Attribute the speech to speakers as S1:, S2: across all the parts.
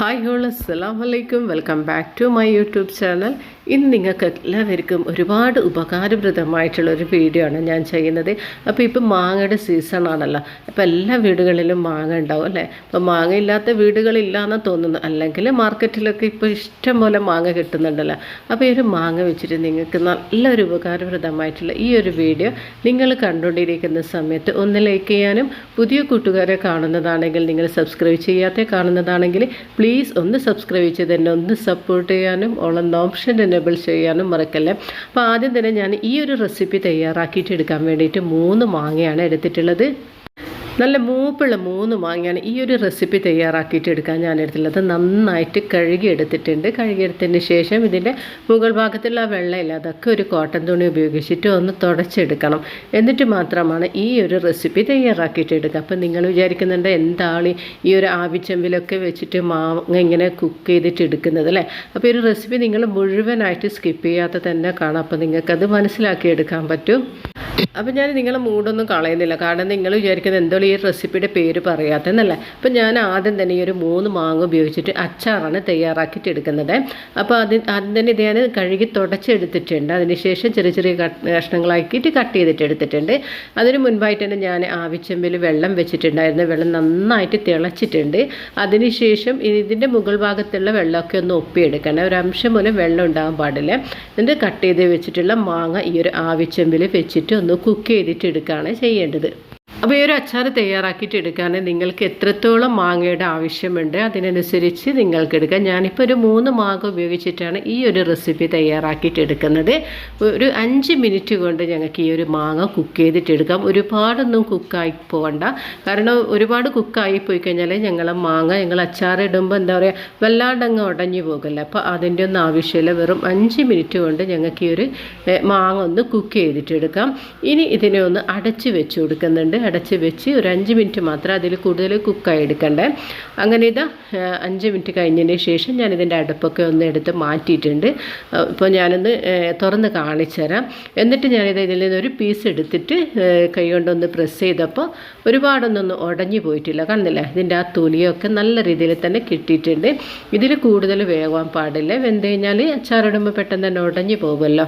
S1: hi ഹോൾ അസ്സാം വലൈക്കും welcome back to my YouTube channel ഇന്ന് നിങ്ങൾക്ക് എല്ലാവർക്കും ഒരുപാട് ഉപകാരപ്രദമായിട്ടുള്ള ഒരു വീഡിയോ ആണ് ഞാൻ ചെയ്യുന്നത് അപ്പോൾ ഇപ്പം മാങ്ങയുടെ സീസൺ ആണല്ലോ അപ്പോൾ എല്ലാ വീടുകളിലും മാങ്ങ ഉണ്ടാവും അല്ലേ അപ്പോൾ മാങ്ങ ഇല്ലാത്ത വീടുകളില്ലാന്ന് തോന്നുന്നു അല്ലെങ്കിൽ മാർക്കറ്റിലൊക്കെ ഇപ്പോൾ ഇഷ്ടം പോലെ മാങ്ങ കിട്ടുന്നുണ്ടല്ലോ അപ്പോൾ ഈ ഒരു മാങ്ങ വെച്ചിട്ട് നിങ്ങൾക്ക് നല്ലൊരു ഉപകാരപ്രദമായിട്ടുള്ള ഈ ഒരു വീഡിയോ നിങ്ങൾ കണ്ടുകൊണ്ടിരിക്കുന്ന സമയത്ത് ഒന്ന് ലൈക്ക് ചെയ്യാനും പുതിയ കൂട്ടുകാരെ കാണുന്നതാണെങ്കിൽ നിങ്ങൾ സബ്സ്ക്രൈബ് ചെയ്യാത്ത കാണുന്നതാണെങ്കിൽ പ്ലീസ് ഒന്ന് സബ്സ്ക്രൈബ് ചെയ്ത് തന്നെ ഒന്ന് സപ്പോർട്ട് ചെയ്യാനും ഓൾ ഓപ്ഷൻ തന്നെ ലേബിൾ ചെയ്യാനും മറക്കല്ലേ അപ്പോൾ ആദ്യം തന്നെ ഞാൻ ഈ ഒരു റെസിപ്പി തയ്യാറാക്കിയിട്ട് എടുക്കാൻ വേണ്ടിയിട്ട് മൂന്ന് മാങ്ങയാണ് എടുത്തിട്ടുള്ളത് നല്ല മൂപ്പുള്ള മൂന്ന് മാങ്ങയാണ് ഈ ഒരു റെസിപ്പി തയ്യാറാക്കിയിട്ട് എടുക്കാൻ ഞാൻ എടുത്തുള്ളത് നന്നായിട്ട് കഴുകിയെടുത്തിട്ടുണ്ട് കഴുകിയെടുത്തതിന് ശേഷം ഇതിൻ്റെ മുകൾ ഭാഗത്തുള്ള വെള്ളമില്ല അതൊക്കെ ഒരു കോട്ടൺ തുണി ഉപയോഗിച്ചിട്ട് ഒന്ന് തുടച്ചെടുക്കണം എന്നിട്ട് മാത്രമാണ് ഈ ഒരു റെസിപ്പി തയ്യാറാക്കിയിട്ട് എടുക്കുക അപ്പം നിങ്ങൾ വിചാരിക്കുന്നുണ്ട് എന്താണ് ഈ ഒരു ആവിച്ചെമ്പിലൊക്കെ വെച്ചിട്ട് മാങ്ങ ഇങ്ങനെ കുക്ക് ചെയ്തിട്ട് എടുക്കുന്നത് അല്ലേ അപ്പോൾ ഒരു റെസിപ്പി നിങ്ങൾ മുഴുവനായിട്ട് സ്കിപ്പ് ചെയ്യാതെ തന്നെ കാണാം അപ്പോൾ നിങ്ങൾക്കത് മനസ്സിലാക്കിയെടുക്കാൻ പറ്റും അപ്പം ഞാൻ നിങ്ങളെ മൂടൊന്നും കളയുന്നില്ല കാരണം നിങ്ങൾ വിചാരിക്കുന്നത് എന്തോ ഈ റെസിപ്പിയുടെ പേര് പറയാത്തതെന്നല്ല അപ്പം ഞാൻ ആദ്യം തന്നെ ഈ ഒരു മൂന്ന് മാങ്ങ ഉപയോഗിച്ചിട്ട് അച്ചാറാണ് തയ്യാറാക്കിയിട്ട് എടുക്കുന്നത് അപ്പോൾ അത് ആദ്യം തന്നെ ഇത് ഞാൻ കഴുകി തുടച്ചെടുത്തിട്ടുണ്ട് അതിനുശേഷം ചെറിയ ചെറിയ കഷ്ണങ്ങളാക്കിയിട്ട് കട്ട് ചെയ്തിട്ട് എടുത്തിട്ടുണ്ട് അതിന് മുൻപായിട്ട് തന്നെ ഞാൻ ആവശ്യമ്പിൽ വെള്ളം വെച്ചിട്ടുണ്ടായിരുന്നു വെള്ളം നന്നായിട്ട് തിളച്ചിട്ടുണ്ട് അതിനുശേഷം ഇതിൻ്റെ മുകൾ ഭാഗത്തുള്ള വെള്ളമൊക്കെ ഒന്ന് ഒപ്പിയെടുക്കണം ഒരു അംശം പോലും വെള്ളം ഉണ്ടാകാൻ പാടില്ല എന്നിട്ട് കട്ട് ചെയ്ത് വെച്ചിട്ടുള്ള മാങ്ങ ഈ ഒരു ആവശ്യമ്പിൽ വെച്ചിട്ട് ഒന്ന് ഒന്ന് കുക്ക് ചെയ്തിട്ട് എടുക്കുകയാണ് ചെയ്യേണ്ടത് അപ്പോൾ ഈ ഒരു അച്ചാർ തയ്യാറാക്കിയിട്ട് എടുക്കാൻ നിങ്ങൾക്ക് എത്രത്തോളം മാങ്ങയുടെ ആവശ്യമുണ്ട് അതിനനുസരിച്ച് നിങ്ങൾക്ക് എടുക്കാം ഞാനിപ്പോൾ ഒരു മൂന്ന് മാങ്ങ ഉപയോഗിച്ചിട്ടാണ് ഈ ഒരു റെസിപ്പി തയ്യാറാക്കിയിട്ട് എടുക്കുന്നത് ഒരു അഞ്ച് മിനിറ്റ് കൊണ്ട് ഞങ്ങൾക്ക് ഈ ഒരു മാങ്ങ കുക്ക് ചെയ്തിട്ട് എടുക്കാം ഒരുപാടൊന്നും കുക്കായി പോകണ്ട കാരണം ഒരുപാട് കുക്കായി പോയി കഴിഞ്ഞാൽ ഞങ്ങൾ മാങ്ങ ഞങ്ങൾ അച്ചാർ ഇടുമ്പോൾ എന്താ പറയുക വല്ലാണ്ടങ്ങ് ഉടഞ്ഞു പോകല്ല അപ്പോൾ അതിൻ്റെ ഒന്നും ആവശ്യമില്ല വെറും അഞ്ച് മിനിറ്റ് കൊണ്ട് ഞങ്ങൾക്ക് ഈ ഒരു മാങ്ങ ഒന്ന് കുക്ക് ചെയ്തിട്ട് എടുക്കാം ഇനി ഇതിനെ ഒന്ന് അടച്ച് വെച്ച് കൊടുക്കുന്നുണ്ട് അടച്ച് വെച്ച് ഒരു അഞ്ച് മിനിറ്റ് മാത്രം അതിൽ കൂടുതൽ കുക്കായി എടുക്കണ്ടേ അങ്ങനെ ഇത് അഞ്ച് മിനിറ്റ് കഴിഞ്ഞതിന് ശേഷം ഞാനിതിൻ്റെ അടുപ്പൊക്കെ ഒന്ന് എടുത്ത് മാറ്റിയിട്ടുണ്ട് ഇപ്പോൾ ഞാനൊന്ന് തുറന്ന് കാണിച്ചു തരാം എന്നിട്ട് ഞാനിത് ഇതിൽ നിന്നൊരു പീസ് എടുത്തിട്ട് കൈ കൊണ്ടൊന്ന് പ്രസ് ചെയ്തപ്പോൾ ഒരുപാടൊന്നും ഉടഞ്ഞു പോയിട്ടില്ല കണ്ടില്ലേ ഇതിൻ്റെ ആ തുലിയൊക്കെ നല്ല രീതിയിൽ തന്നെ കിട്ടിയിട്ടുണ്ട് ഇതിൽ കൂടുതൽ വേഗം പാടില്ല വെന്ത് കഴിഞ്ഞാൽ അച്ചാറിടുമ്പോൾ പെട്ടെന്ന് തന്നെ ഉടഞ്ഞു പോകുമല്ലോ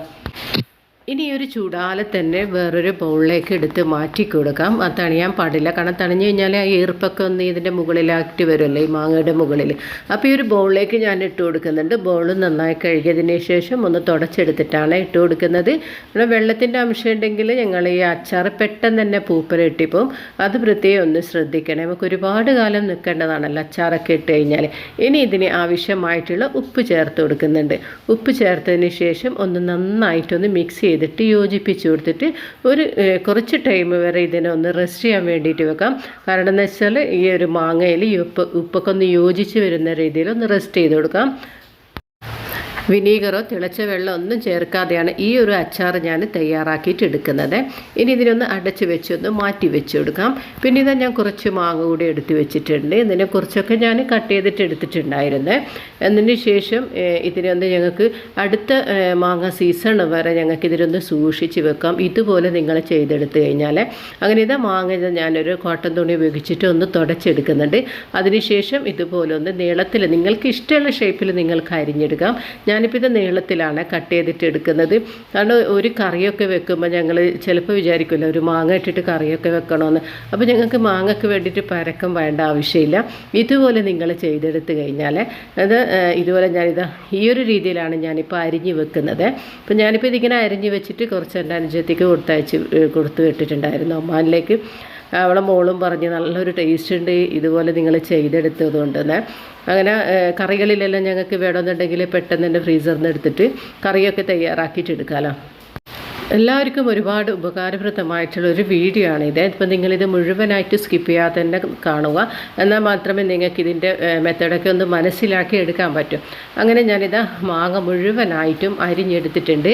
S1: ഇനി ഒരു ചൂടാലെ തന്നെ വേറൊരു ബൗളിലേക്ക് എടുത്ത് മാറ്റി കൊടുക്കാം അത് തണിയാൻ പാടില്ല കാരണം തണിഞ്ഞു കഴിഞ്ഞാൽ ആ ഈർപ്പൊക്കെ ഒന്ന് ഇതിൻ്റെ മുകളിലാക്കി വരുമല്ലോ ഈ മാങ്ങയുടെ മുകളിൽ അപ്പോൾ ഈ ഒരു ബൗളിലേക്ക് ഞാൻ ഇട്ട് കൊടുക്കുന്നുണ്ട് ബൗൾ നന്നായി കഴുകിയതിന് ശേഷം ഒന്ന് തുടച്ചെടുത്തിട്ടാണ് ഇട്ട് കൊടുക്കുന്നത് ഇവിടെ വെള്ളത്തിൻ്റെ അംശം ഉണ്ടെങ്കിൽ ഞങ്ങൾ ഈ അച്ചാർ പെട്ടെന്ന് തന്നെ പൂപ്പൽ ഇട്ടിപ്പോൾ അത് പ്രത്യേകം ഒന്ന് ശ്രദ്ധിക്കണം നമുക്ക് ഒരുപാട് കാലം നിൽക്കേണ്ടതാണല്ലോ അച്ചാറൊക്കെ ഇട്ട് കഴിഞ്ഞാൽ ഇനി ഇതിന് ആവശ്യമായിട്ടുള്ള ഉപ്പ് ചേർത്ത് കൊടുക്കുന്നുണ്ട് ഉപ്പ് ചേർത്തതിന് ശേഷം ഒന്ന് നന്നായിട്ടൊന്ന് മിക്സ് ചെയ്തിട്ട് യോജിപ്പിച്ച് കൊടുത്തിട്ട് ഒരു കുറച്ച് ടൈം വരെ ഇതിനെ ഒന്ന് റെസ്റ്റ് ചെയ്യാൻ വേണ്ടിയിട്ട് വെക്കാം കാരണം എന്ന് വെച്ചാൽ ഈ ഒരു മാങ്ങയിൽ ഉപ്പ് ഉപ്പൊക്കെ ഒന്ന് യോജിച്ച് വരുന്ന രീതിയിൽ ഒന്ന് റെസ്റ്റ് ചെയ്ത് കൊടുക്കാം വിനീഗറോ തിളച്ച വെള്ളം ഒന്നും ചേർക്കാതെയാണ് ഈ ഒരു അച്ചാർ ഞാൻ തയ്യാറാക്കിയിട്ട് എടുക്കുന്നത് ഇനി ഇതിനൊന്ന് അടച്ച് ഒന്ന് മാറ്റി വെച്ച് കൊടുക്കാം പിന്നെ ഇതാ ഞാൻ കുറച്ച് മാങ്ങ കൂടി എടുത്ത് വെച്ചിട്ടുണ്ട് ഇതിനെ കുറച്ചൊക്കെ ഞാൻ കട്ട് ചെയ്തിട്ട് എടുത്തിട്ടുണ്ടായിരുന്നു അതിന് ശേഷം ഇതിനൊന്ന് ഞങ്ങൾക്ക് അടുത്ത മാങ്ങ സീസൺ വരെ ഞങ്ങൾക്ക് ഇതിനൊന്ന് സൂക്ഷിച്ച് വെക്കാം ഇതുപോലെ നിങ്ങൾ ചെയ്തെടുത്ത് കഴിഞ്ഞാൽ അങ്ങനെ ഇതാ മാങ്ങ ഞാനൊരു കോട്ടൺ തുണി ഉപയോഗിച്ചിട്ട് ഒന്ന് തുടച്ചെടുക്കുന്നുണ്ട് അതിനുശേഷം ഇതുപോലെ ഒന്ന് നീളത്തിൽ നിങ്ങൾക്ക് ഇഷ്ടമുള്ള ഷേപ്പിൽ നിങ്ങൾക്ക് അരിഞ്ഞെടുക്കാം ഞാൻ ഞാനിപ്പോൾ ഇത് നീളത്തിലാണ് കട്ട് ചെയ്തിട്ട് എടുക്കുന്നത് കാരണം ഒരു കറിയൊക്കെ വെക്കുമ്പോൾ ഞങ്ങൾ ചിലപ്പോൾ വിചാരിക്കുമല്ലോ ഒരു മാങ്ങ ഇട്ടിട്ട് കറിയൊക്കെ വെക്കണമെന്ന് അപ്പോൾ ഞങ്ങൾക്ക് മാങ്ങയ്ക്ക് വേണ്ടിയിട്ട് പരക്കം വേണ്ട ആവശ്യമില്ല ഇതുപോലെ നിങ്ങൾ ചെയ്തെടുത്ത് കഴിഞ്ഞാൽ അത് ഇതുപോലെ ഞാനിത് ഈ ഒരു രീതിയിലാണ് ഞാനിപ്പോൾ അരിഞ്ഞ് വെക്കുന്നത് അപ്പോൾ ഞാനിപ്പോൾ ഇതിങ്ങനെ അരിഞ്ഞ് വെച്ചിട്ട് കുറച്ച് എൻ്റെ അനുജത്തിക്ക് കൊടുത്തയച്ച് കൊടുത്ത് വിട്ടിട്ടുണ്ടായിരുന്നു ഒമാനിലേക്ക് അവളെ മോളും പറഞ്ഞ് നല്ലൊരു ടേസ്റ്റ് ഉണ്ട് ഇതുപോലെ നിങ്ങൾ ചെയ്തെടുത്തത് കൊണ്ടെന്ന് അങ്ങനെ കറികളിലെല്ലാം ഞങ്ങൾക്ക് വേണമെന്നുണ്ടെങ്കിൽ പെട്ടെന്ന് തന്നെ ഫ്രീസറിൽ നിന്ന് എടുത്തിട്ട് കറിയൊക്കെ തയ്യാറാക്കിയിട്ട് എടുക്കാമല്ലോ എല്ലാവർക്കും ഒരുപാട് ഉപകാരപ്രദമായിട്ടുള്ള ഒരു വീഡിയോ ആണ് ഇത് ഇപ്പം നിങ്ങളിത് മുഴുവനായിട്ട് സ്കിപ്പ് ചെയ്യാതെ തന്നെ കാണുക എന്നാൽ മാത്രമേ നിങ്ങൾക്ക് ഇതിൻ്റെ മെത്തേഡൊക്കെ ഒന്ന് മനസ്സിലാക്കി എടുക്കാൻ പറ്റും അങ്ങനെ ഞാനിത് മാങ്ങ മുഴുവനായിട്ടും അരിഞ്ഞെടുത്തിട്ടുണ്ട്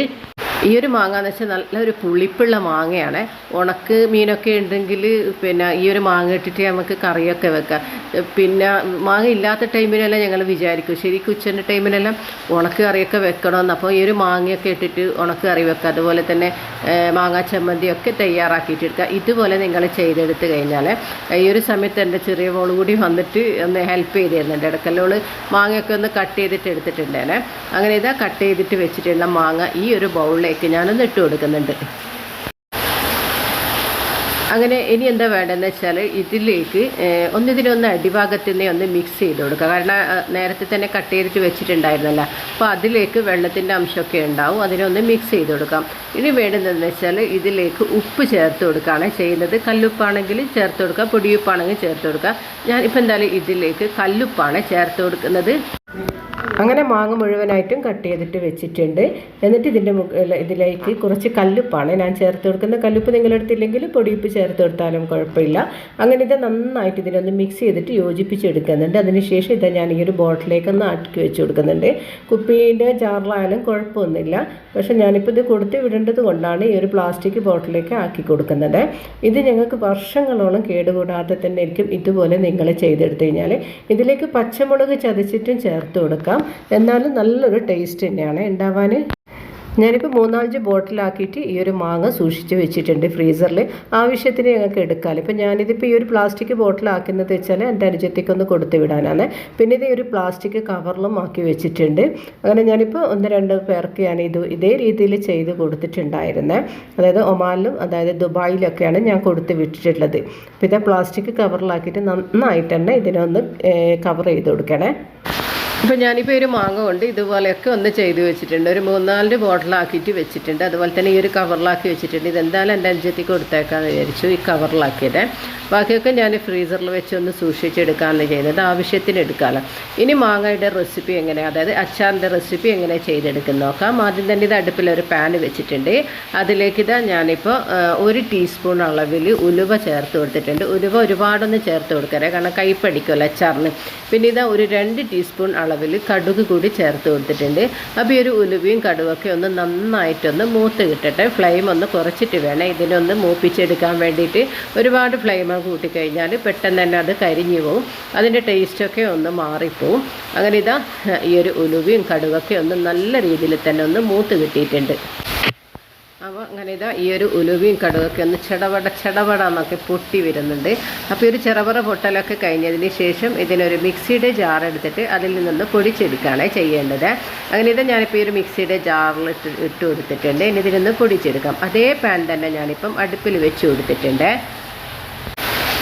S1: ഈ ഒരു മാങ്ങ എന്ന് വെച്ചാൽ നല്ലൊരു പുളിപ്പുള്ള മാങ്ങയാണ് ഉണക്ക് മീനൊക്കെ ഉണ്ടെങ്കിൽ പിന്നെ ഈ ഒരു മാങ്ങ ഇട്ടിട്ട് നമുക്ക് കറിയൊക്കെ വെക്കാം പിന്നെ മാങ്ങ ഇല്ലാത്ത ടൈമിനെല്ലാം ഞങ്ങൾ വിചാരിക്കും ശരിക്കും ഉച്ചൻ്റെ ടൈമിനെല്ലാം ഉണക്ക് കറിയൊക്കെ വെക്കണമെന്ന് അപ്പോൾ ഈ ഒരു മാങ്ങയൊക്കെ ഇട്ടിട്ട് ഉണക്ക് കറി വെക്കുക അതുപോലെ തന്നെ മാങ്ങാ ചമ്മന്തിയൊക്കെ തയ്യാറാക്കിയിട്ടെടുക്കുക ഇതുപോലെ നിങ്ങൾ ചെയ്തെടുത്ത് കഴിഞ്ഞാൽ ഈ ഒരു സമയത്ത് എൻ്റെ ചെറിയ മോൾ കൂടി വന്നിട്ട് ഒന്ന് ഹെൽപ്പ് ചെയ്ത് തരുന്നുണ്ട് ഇടക്കല്ലോള് മാങ്ങയൊക്കെ ഒന്ന് കട്ട് ചെയ്തിട്ട് എടുത്തിട്ടുണ്ടേനെ അങ്ങനെ ഇതാ കട്ട് ചെയ്തിട്ട് വെച്ചിട്ടുള്ള മാങ്ങ ഈ ഒരു ബൗളിൽ മുകളിലേക്ക് ഞാനൊന്ന് ഇട്ട് കൊടുക്കുന്നുണ്ട് അങ്ങനെ ഇനി എന്താ വേണ്ടതെന്ന് വെച്ചാൽ ഇതിലേക്ക് ഒന്നിതിനൊന്ന് അടിഭാഗത്തു നിന്നേ ഒന്ന് മിക്സ് ചെയ്ത് കൊടുക്കുക കാരണം നേരത്തെ തന്നെ കട്ട് ചെയ്തിട്ട് വെച്ചിട്ടുണ്ടായിരുന്നല്ല അപ്പോൾ അതിലേക്ക് വെള്ളത്തിൻ്റെ അംശമൊക്കെ ഉണ്ടാവും അതിനൊന്ന് മിക്സ് ചെയ്ത് കൊടുക്കാം ഇനി വേണ്ടതെന്ന് വെച്ചാൽ ഇതിലേക്ക് ഉപ്പ് ചേർത്ത് കൊടുക്കുകയാണ് ചെയ്യുന്നത് കല്ലുപ്പാണെങ്കിൽ ചേർത്ത് കൊടുക്കുക പൊടിയുപ്പാണെങ്കിൽ ചേർത്ത് കൊടുക്കുക ഞാനിപ്പോൾ എന്തായാലും ഇതിലേക്ക് കല്ലുപ്പാണ് ചേർത്ത് കൊടുക്കുന്നത് അങ്ങനെ മാങ്ങ മുഴുവനായിട്ടും കട്ട് ചെയ്തിട്ട് വെച്ചിട്ടുണ്ട് എന്നിട്ട് ഇതിൻ്റെ ഇതിലേക്ക് കുറച്ച് കല്ലുപ്പാണ് ഞാൻ ചേർത്ത് കൊടുക്കുന്ന കല്ലുപ്പ് നിങ്ങളെടുത്തില്ലെങ്കിൽ പൊടിയുപ്പ് ചേർത്ത് കൊടുത്താലും കുഴപ്പമില്ല അങ്ങനെ ഇത് നന്നായിട്ട് ഇതിനൊന്ന് മിക്സ് ചെയ്തിട്ട് യോജിപ്പിച്ചെടുക്കുന്നുണ്ട് അതിനുശേഷം ഇത് ഞാൻ ഈ ഒരു ബോട്ടിലേക്ക് ഒന്ന് ആട്ടി വെച്ച് കൊടുക്കുന്നുണ്ട് കുപ്പീൻ്റെ ജാറിലായാലും കുഴപ്പമൊന്നുമില്ല പക്ഷെ ഞാനിപ്പോൾ ഇത് കൊടുത്ത് വിടേണ്ടത് കൊണ്ടാണ് ഈ ഒരു പ്ലാസ്റ്റിക് ബോട്ടിലേക്ക് ആക്കി കൊടുക്കുന്നത് ഇത് ഞങ്ങൾക്ക് വർഷങ്ങളോളം കേടുകൂടാതെ തന്നെ ആയിരിക്കും ഇതുപോലെ നിങ്ങൾ ചെയ്തെടുത്ത് കഴിഞ്ഞാൽ ഇതിലേക്ക് പച്ചമുളക് ചതച്ചിട്ടും ചേർത്ത് കൊടുക്കാം എന്നാലും നല്ലൊരു ടേസ്റ്റ് തന്നെയാണ് ഉണ്ടാവാൻ ഞാനിപ്പോൾ മൂന്നാലഞ്ച് ബോട്ടിലാക്കിയിട്ട് ഈ ഒരു മാങ്ങ സൂക്ഷിച്ച് വെച്ചിട്ടുണ്ട് ഫ്രീസറിൽ ആവശ്യത്തിന് ഞങ്ങൾക്ക് എടുക്കാം ഇപ്പോൾ ഞാനിതിപ്പോൾ ഈ ഒരു പ്ലാസ്റ്റിക് ബോട്ടിലാക്കുന്നത് വെച്ചാൽ എൻ്റെ അനുജത്തേക്കൊന്ന് കൊടുത്തു വിടാനാണ് പിന്നെ ഇതേ ഒരു പ്ലാസ്റ്റിക് കവറിലും ആക്കി വെച്ചിട്ടുണ്ട് അങ്ങനെ ഞാനിപ്പോൾ ഒന്ന് രണ്ട് പേർക്ക് ഞാൻ ഇത് ഇതേ രീതിയിൽ ചെയ്ത് കൊടുത്തിട്ടുണ്ടായിരുന്നത് അതായത് ഒമാനിലും അതായത് ദുബായിലൊക്കെയാണ് ഞാൻ കൊടുത്ത് വിട്ടിട്ടുള്ളത് അപ്പോൾ ഇതേ പ്ലാസ്റ്റിക് കവറിലാക്കിയിട്ട് നന്നായിട്ട് തന്നെ ഇതിനൊന്ന് കവർ ചെയ്ത് കൊടുക്കണേ അപ്പോൾ ഞാനിപ്പോൾ ഒരു മാങ്ങ കൊണ്ട് ഇതുപോലെയൊക്കെ ഒന്ന് ചെയ്ത് വെച്ചിട്ടുണ്ട് ഒരു മൂന്നാല് ബോട്ടിലാക്കിയിട്ട് വെച്ചിട്ടുണ്ട് അതുപോലെ തന്നെ ഈ ഒരു കവറിലാക്കി വെച്ചിട്ടുണ്ട് ഇതെന്തായാലും എൻ്റെ അഞ്ചത്തി കൊടുത്തേക്കാന്ന് വിചാരിച്ചു ഈ കവറിലാക്കിയത് ബാക്കിയൊക്കെ ഞാൻ ഫ്രീസറിൽ വെച്ച് ഒന്ന് സൂക്ഷിച്ചെടുക്കാമെന്ന് ചെയ്യുന്നത് ആവശ്യത്തിന് എടുക്കാമല്ലോ ഇനി മാങ്ങയുടെ റെസിപ്പി എങ്ങനെ അതായത് അച്ചാറിൻ്റെ റെസിപ്പി എങ്ങനെ ചെയ്തെടുക്കുന്ന നോക്കാം ആദ്യം തന്നെ ഇത് അടുപ്പിലൊരു പാൻ വെച്ചിട്ടുണ്ട് അതിലേക്ക് ഇതാ ഞാനിപ്പോൾ ഒരു ടീസ്പൂൺ അളവിൽ ഉലുവ ചേർത്ത് കൊടുത്തിട്ടുണ്ട് ഉലുവ ഒരുപാടൊന്ന് ചേർത്ത് കൊടുക്കരുത് കാരണം കൈപ്പടിക്കുമല്ലോ അച്ചാറിന് പിന്നെ ഇതാ ഒരു രണ്ട് ടീസ്പൂൺ അളവിൽ കടുക് കൂടി ചേർത്ത് കൊടുത്തിട്ടുണ്ട് അപ്പം ഈ ഒരു ഉലുവയും കടുവൊക്കെ ഒന്ന് നന്നായിട്ടൊന്ന് മൂത്ത് കിട്ടട്ടെ ഫ്ലെയിം ഒന്ന് കുറച്ചിട്ട് വേണം ഇതിനൊന്ന് മൂപ്പിച്ചെടുക്കാൻ വേണ്ടിയിട്ട് ഒരുപാട് ഫ്ലെയിം കൂട്ടിക്കഴിഞ്ഞാൽ പെട്ടെന്ന് തന്നെ അത് കരിഞ്ഞു പോവും അതിൻ്റെ ടേസ്റ്റൊക്കെ ഒന്ന് മാറിപ്പോവും അങ്ങനെ ഇതാ ഈ ഒരു ഉലുവയും കടുവൊക്കെ ഒന്ന് നല്ല രീതിയിൽ തന്നെ ഒന്ന് മൂത്ത് കിട്ടിയിട്ടുണ്ട് അപ്പോൾ അങ്ങനെ ഇതാ ഈ ഒരു ഉലുവയും കടുകൊക്കെ ഒന്ന് ചെടപട ചെടപട എന്നൊക്കെ പൊട്ടി വരുന്നുണ്ട് അപ്പോൾ ഒരു ചെറപറ പൊട്ടലൊക്കെ കഴിഞ്ഞതിന് ശേഷം ഇതിനൊരു മിക്സിയുടെ ജാർ എടുത്തിട്ട് അതിൽ നിന്നൊന്ന് പൊടിച്ചെടുക്കുകയാണ് ചെയ്യേണ്ടത് അങ്ങനെ ഇത് ഞാനിപ്പോൾ ഈ ഒരു മിക്സിയുടെ ജാറിൽ ഇട്ട് ഇട്ട് കൊടുത്തിട്ടുണ്ട് ഇനി ഇതിനൊന്ന് പൊടിച്ചെടുക്കാം അതേ പാൻ തന്നെ ഞാനിപ്പം അടുപ്പിൽ വെച്ച് കൊടുത്തിട്ടുണ്ട്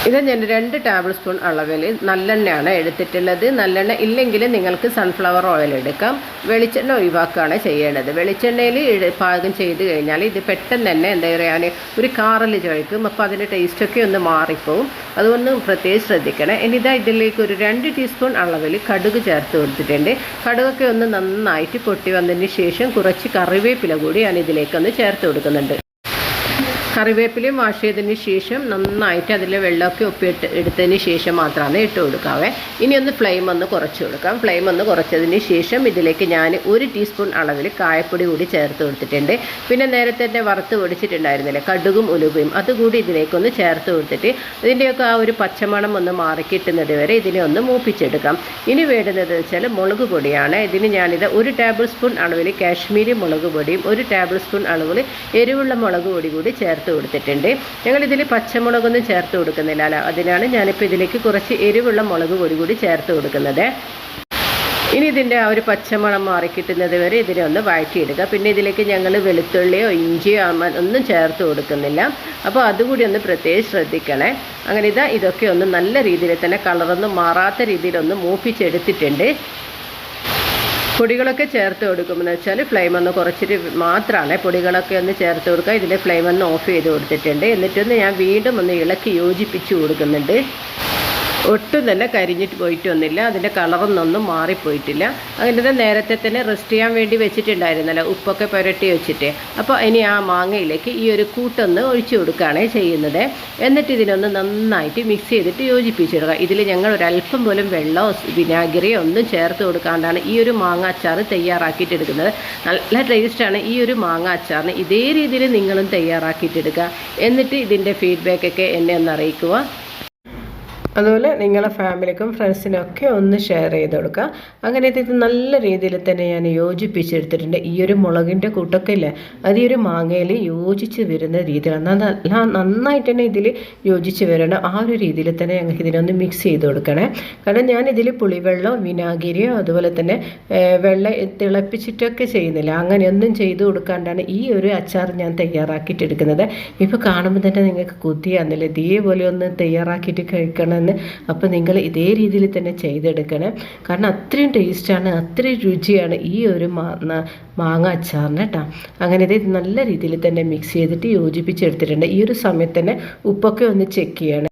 S1: ഇത് ഞാൻ രണ്ട് ടേബിൾ സ്പൂൺ അളവിൽ നല്ലെണ്ണയാണ് എടുത്തിട്ടുള്ളത് നല്ലെണ്ണ ഇല്ലെങ്കിൽ നിങ്ങൾക്ക് സൺഫ്ലവർ ഓയിൽ എടുക്കാം വെളിച്ചെണ്ണ ഒഴിവാക്കുകയാണ് ചെയ്യേണ്ടത് വെളിച്ചെണ്ണയിൽ പാകം ചെയ്ത് കഴിഞ്ഞാൽ ഇത് പെട്ടെന്ന് തന്നെ എന്താ പറയുക ഒരു കാറിൽ ചുഴക്കും അപ്പോൾ അതിൻ്റെ ടേസ്റ്റൊക്കെ ഒന്ന് മാറിപ്പോവും അതുകൊണ്ട് പ്രത്യേകിച്ച് ശ്രദ്ധിക്കണം ഇനി ഇതാ ഇതിലേക്ക് ഒരു രണ്ട് ടീസ്പൂൺ അളവിൽ കടുക് ചേർത്ത് കൊടുത്തിട്ടുണ്ട് കടുകൊക്കെ ഒന്ന് നന്നായിട്ട് പൊട്ടി വന്നതിന് ശേഷം കുറച്ച് കറിവേപ്പില കൂടി ഞാൻ ഇതിലേക്കൊന്ന് ചേർത്ത് കൊടുക്കുന്നുണ്ട് കറിവേപ്പിലയും വാഷ് ചെയ്തതിന് ശേഷം നന്നായിട്ട് അതിൽ വെള്ളമൊക്കെ ഒപ്പിട്ട് എടുത്തതിന് ശേഷം മാത്രമാണ് ഇട്ട് കൊടുക്കാവേ ഇനി ഒന്ന് ഫ്ലെയിം ഒന്ന് കുറച്ച് കൊടുക്കാം ഫ്ലെയിം ഒന്ന് കുറച്ചതിന് ശേഷം ഇതിലേക്ക് ഞാൻ ഒരു ടീസ്പൂൺ അളവിൽ കായപ്പൊടി കൂടി ചേർത്ത് കൊടുത്തിട്ടുണ്ട് പിന്നെ നേരത്തെ തന്നെ വറുത്ത് പൊടിച്ചിട്ടുണ്ടായിരുന്നില്ലേ കടുകും ഉലുവയും അതുകൂടി ഇതിലേക്കൊന്ന് ചേർത്ത് കൊടുത്തിട്ട് ഇതിൻ്റെയൊക്കെ ആ ഒരു പച്ചമണം ഒന്ന് മാറിക്കിട്ടുന്നത് വരെ ഇതിനെ ഒന്ന് മൂപ്പിച്ചെടുക്കാം ഇനി വേണ്ടുന്നത് വെച്ചാൽ മുളക് പൊടിയാണ് ഇതിന് ഞാനിത് ഒരു ടേബിൾ സ്പൂൺ അളവിൽ കാശ്മീരി മുളക് പൊടിയും ഒരു ടേബിൾ സ്പൂൺ അളവിൽ എരിവുള്ള മുളക് പൊടി കൂടി ചേർത്ത് ചേർത്ത് കൊടുത്തിട്ടുണ്ട് ഞങ്ങളിതിൽ പച്ചമുളകൊന്നും ചേർത്ത് കൊടുക്കുന്നില്ല അതിനാണ് ഞാനിപ്പോൾ ഇതിലേക്ക് കുറച്ച് എരിവുള്ള മുളക് പൊടി കൂടി ചേർത്ത് കൊടുക്കുന്നത് ഇനി ഇതിൻ്റെ ആ ഒരു പച്ചമുളം മാറിക്കിട്ടുന്നത് വരെ ഇതിനെ ഒന്ന് വഴറ്റിയെടുക്കുക പിന്നെ ഇതിലേക്ക് ഞങ്ങൾ വെളുത്തുള്ളിയോ ഇഞ്ചിയോ ഒന്നും ചേർത്ത് കൊടുക്കുന്നില്ല അപ്പോൾ അതുകൂടി ഒന്ന് പ്രത്യേകിച്ച് ശ്രദ്ധിക്കണേ അങ്ങനെ ഇതാ ഇതൊക്കെ ഒന്ന് നല്ല രീതിയിൽ തന്നെ കളറൊന്നും മാറാത്ത രീതിയിലൊന്ന് മൂപ്പിച്ചെടുത്തിട്ടുണ്ട് പൊടികളൊക്കെ ചേർത്ത് കൊടുക്കുമെന്ന് വെച്ചാൽ ഫ്ലെയിം ഒന്ന് കുറച്ചിട്ട് മാത്രമാണ് പൊടികളൊക്കെ ഒന്ന് ചേർത്ത് കൊടുക്കുക ഇതിൻ്റെ ഫ്ലെയിം ഒന്ന് ഓഫ് ചെയ്ത് കൊടുത്തിട്ടുണ്ട് എന്നിട്ടൊന്ന് ഞാൻ വീണ്ടും ഒന്ന് ഇളക്കി യോജിപ്പിച്ച് കൊടുക്കുന്നുണ്ട് ഒട്ടും തന്നെ കരിഞ്ഞിട്ട് പോയിട്ടൊന്നുമില്ല അതിൻ്റെ കളറൊന്നൊന്നും മാറിപ്പോയിട്ടില്ല അതിൻ്റെ നേരത്തെ തന്നെ റെസ്റ്റ് ചെയ്യാൻ വേണ്ടി വെച്ചിട്ടുണ്ടായിരുന്നല്ലോ ഉപ്പൊക്കെ പുരട്ടി വെച്ചിട്ട് അപ്പോൾ ഇനി ആ മാങ്ങയിലേക്ക് ഈ ഒരു കൂട്ടൊന്ന് ഒഴിച്ചു കൊടുക്കുകയാണ് ചെയ്യുന്നത് എന്നിട്ട് ഇതിനൊന്ന് നന്നായിട്ട് മിക്സ് ചെയ്തിട്ട് യോജിപ്പിച്ചിടുക ഇതിൽ ഞങ്ങൾ ഒരല്പം പോലും വെള്ളമോ വിനാഗിരിയോ ഒന്നും ചേർത്ത് കൊടുക്കാണ്ടാണ് ഈ ഒരു മാങ്ങ അച്ചാർ തയ്യാറാക്കിയിട്ട് എടുക്കുന്നത് നല്ല ടേസ്റ്റാണ് ഈ ഒരു മാങ്ങ അച്ചാറിന് ഇതേ രീതിയിൽ നിങ്ങളും തയ്യാറാക്കിയിട്ടെടുക്കുക എന്നിട്ട് ഇതിൻ്റെ ഫീഡ്ബാക്കൊക്കെ എന്നെ ഒന്ന് അറിയിക്കുക അതുപോലെ നിങ്ങളെ ഫാമിലിക്കും ഫ്രണ്ട്സിനും ഒക്കെ ഒന്ന് ഷെയർ ചെയ്ത് കൊടുക്കുക അങ്ങനെ ഇത് നല്ല രീതിയിൽ തന്നെ ഞാൻ യോജിപ്പിച്ചെടുത്തിട്ടുണ്ട് ഈ ഒരു മുളകിൻ്റെ കൂട്ടൊക്കെ ഇല്ലേ അത് ഈ ഒരു മാങ്ങയിൽ യോജിച്ച് വരുന്ന രീതിയിലാണ് നന്നായിട്ട് തന്നെ ഇതിൽ യോജിച്ച് വരണം ആ ഒരു രീതിയിൽ തന്നെ ഞങ്ങൾക്ക് ഇതിനൊന്ന് മിക്സ് ചെയ്ത് കൊടുക്കണേ കാരണം ഞാൻ ഇതിൽ പുളിവെള്ളമോ വിനാഗിരിയോ അതുപോലെ തന്നെ വെള്ളം തിളപ്പിച്ചിട്ടൊക്കെ ചെയ്യുന്നില്ല അങ്ങനെയൊന്നും ചെയ്ത് കൊടുക്കാണ്ടാണ് ഈ ഒരു അച്ചാർ ഞാൻ തയ്യാറാക്കിയിട്ടെടുക്കുന്നത് ഇപ്പോൾ കാണുമ്പോൾ തന്നെ നിങ്ങൾക്ക് കൊതിയാകുന്നില്ല ഇതേപോലെ ഒന്ന് തയ്യാറാക്കിയിട്ട് കഴിക്കണം തന്നെ അപ്പോൾ നിങ്ങൾ ഇതേ രീതിയിൽ തന്നെ ചെയ്തെടുക്കണം കാരണം അത്രയും ടേസ്റ്റാണ് അത്രയും രുചിയാണ് ഈ ഒരു മാങ്ങ അച്ചാറിന് കേട്ടോ അങ്ങനെ ഇത് നല്ല രീതിയിൽ തന്നെ മിക്സ് ചെയ്തിട്ട് യോജിപ്പിച്ചെടുത്തിട്ടുണ്ട് ഈ ഒരു സമയത്ത് തന്നെ ഉപ്പൊക്കെ ഒന്ന് ചെക്ക് ചെയ്യണം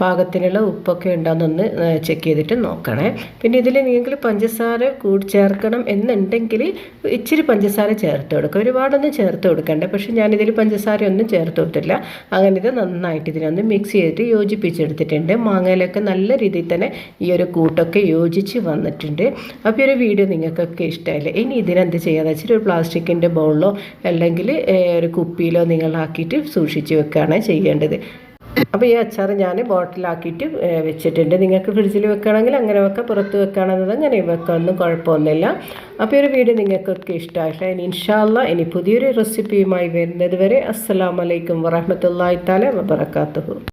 S1: പാകത്തിനുള്ള ഉപ്പൊക്കെ ഉണ്ടോയെന്നൊന്ന് ചെക്ക് ചെയ്തിട്ട് നോക്കണേ പിന്നെ ഇതിൽ നിങ്ങൾ പഞ്ചസാര കൂടി ചേർക്കണം എന്നുണ്ടെങ്കിൽ ഇച്ചിരി പഞ്ചസാര ചേർത്ത് കൊടുക്കുക ഒരുപാടൊന്നും ചേർത്ത് കൊടുക്കണ്ട പക്ഷെ ഞാനിതിൽ പഞ്ചസാര ഒന്നും ചേർത്ത് കൊടുത്തില്ല അങ്ങനെ ഇത് നന്നായിട്ട് ഇതിനൊന്ന് മിക്സ് ചെയ്തിട്ട് യോജിപ്പിച്ചെടുത്തിട്ടുണ്ട് മാങ്ങയിലൊക്കെ നല്ല രീതിയിൽ തന്നെ ഈ ഒരു കൂട്ടൊക്കെ യോജിച്ച് വന്നിട്ടുണ്ട് അപ്പോൾ ഈ ഒരു വീഡിയോ നിങ്ങൾക്കൊക്കെ ഇഷ്ടമല്ലേ ഇനി ഇതിനെന്ത് ചെയ്യാന്ന് വെച്ചാൽ ഒരു പ്ലാസ്റ്റിക്കിൻ്റെ ബൗളിലോ അല്ലെങ്കിൽ ഒരു കുപ്പിയിലോ നിങ്ങളാക്കിയിട്ട് സൂക്ഷിച്ച് വെക്കുകയാണ് ചെയ്യേണ്ടത് അപ്പോൾ ഈ അച്ചാർ ഞാൻ ബോട്ടിലാക്കിയിട്ട് വെച്ചിട്ടുണ്ട് നിങ്ങൾക്ക് ഫ്രിഡ്ജിൽ വെക്കണമെങ്കിൽ അങ്ങനെ വെക്കാം പുറത്ത് വെക്കണമെന്നത് അങ്ങനെ വെക്കാം ഒന്നും കുഴപ്പമൊന്നുമില്ല അപ്പോൾ ഒരു വീഡിയോ നിങ്ങൾക്കൊക്കെ ഇഷ്ടമായിട്ട് ഇനി ഇൻഷാല്ല ഇനി പുതിയൊരു റെസിപ്പിയുമായി വരുന്നത് വരെ അസ്സാം വലൈക്കും വറഹമത്തല്ലാ താല വബർക്കാത്തു